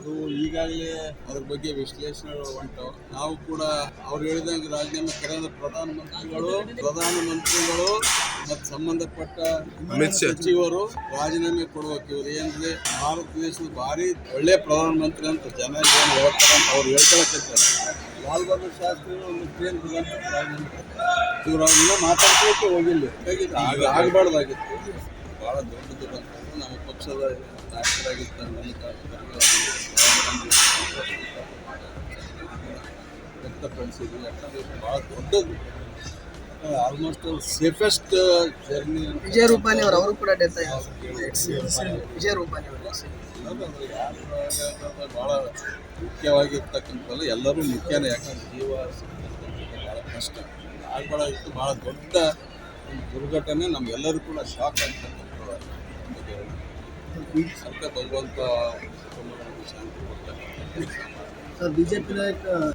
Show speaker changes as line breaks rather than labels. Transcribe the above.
ಅದು ಈಗಾಗಲೇ ಅದ್ರ ಬಗ್ಗೆ ವಿಶ್ಲೇಷಣೆಗಳು ಹೊಂಟು ನಾವು ಕೂಡ ಅವ್ರು ಹೇಳಿದಂಗೆ ರಾಜೀನಾಮೆ ಕರೆದ ಪ್ರಧಾನಮಂತ್ರಿಗಳು ಪ್ರಧಾನಮಂತ್ರಿಗಳು ಮತ್ತು ಸಂಬಂಧಪಟ್ಟ ಸಚಿವರು ರಾಜೀನಾಮೆ ಕೊಡಬೇಕು. ಇವ್ರು ಏನಂದ್ರೆ ಭಾರತ ದೇಶದ ಭಾರಿ ಒಳ್ಳೆ ಪ್ರಧಾನ ಮಂತ್ರಿ ಅಂತ ಜನ ಏನು ಹೇಳ್ತಾರೆ ಅಂತ ಅವ್ರು ಹೇಳ್ಕೊಳಕ್ಕಿರ್ತಾರೆ. ಲಾಲ್ ಬಹದ್ದೂರ್ ಶಾಸ್ತ್ರಿ ಒಂದು ಟ್ರೈನ್ ಇವ್ರು ಅವ್ರನ್ನ ಮಾತಾಡ್ಕೊಳಕ್ಕೆ ಹೋಗಿಲ್ಲ. ಆಗಬಾರ್ದಾಗಿತ್ತು. ಭಾಳ ದೊಡ್ಡ ದುರಂತ. ನಮ್ಮ ಪಕ್ಷದ ನಾಯಕರಾಗಿದ್ದ ಇದು ಯಾಕಂದ್ರೆ ಭಾಳ ದೊಡ್ಡದು almost safest journey
Vijay Rupani ಅವರು ಅವರು ಕೂಡ ಡೆತ್ ವಿಜಯ ರೂಪಾನಿ ಅವರು.
ಭಾಳ ಮುಖ್ಯವಾಗಿರ್ತಕ್ಕಂಥದ್ದು ಎಲ್ಲರೂ ಮುಖ್ಯನೇ. ಯಾಕಂದ್ರೆ ಜೀವ ಭಾಳ ಕಷ್ಟ. ಆಗ್ಬಾರ್ದಾಗಿತ್ತು ಭಾಳ ದೊಡ್ಡ ಒಂದು ದುರ್ಘಟನೆ ನಮ್ಗೆಲ್ಲರೂ ಕೂಡ ಶಾಕ್ ಆಗ್ತಕ್ಕಂಥದ್ದು. ಅಂತ ಭಗವಂತ ಶಾಂತಿ ಕೊಡ್ತಕ್ಕಂಥ
ಸರ್ ಬಿಜೆಪಿ ನಾಯಕ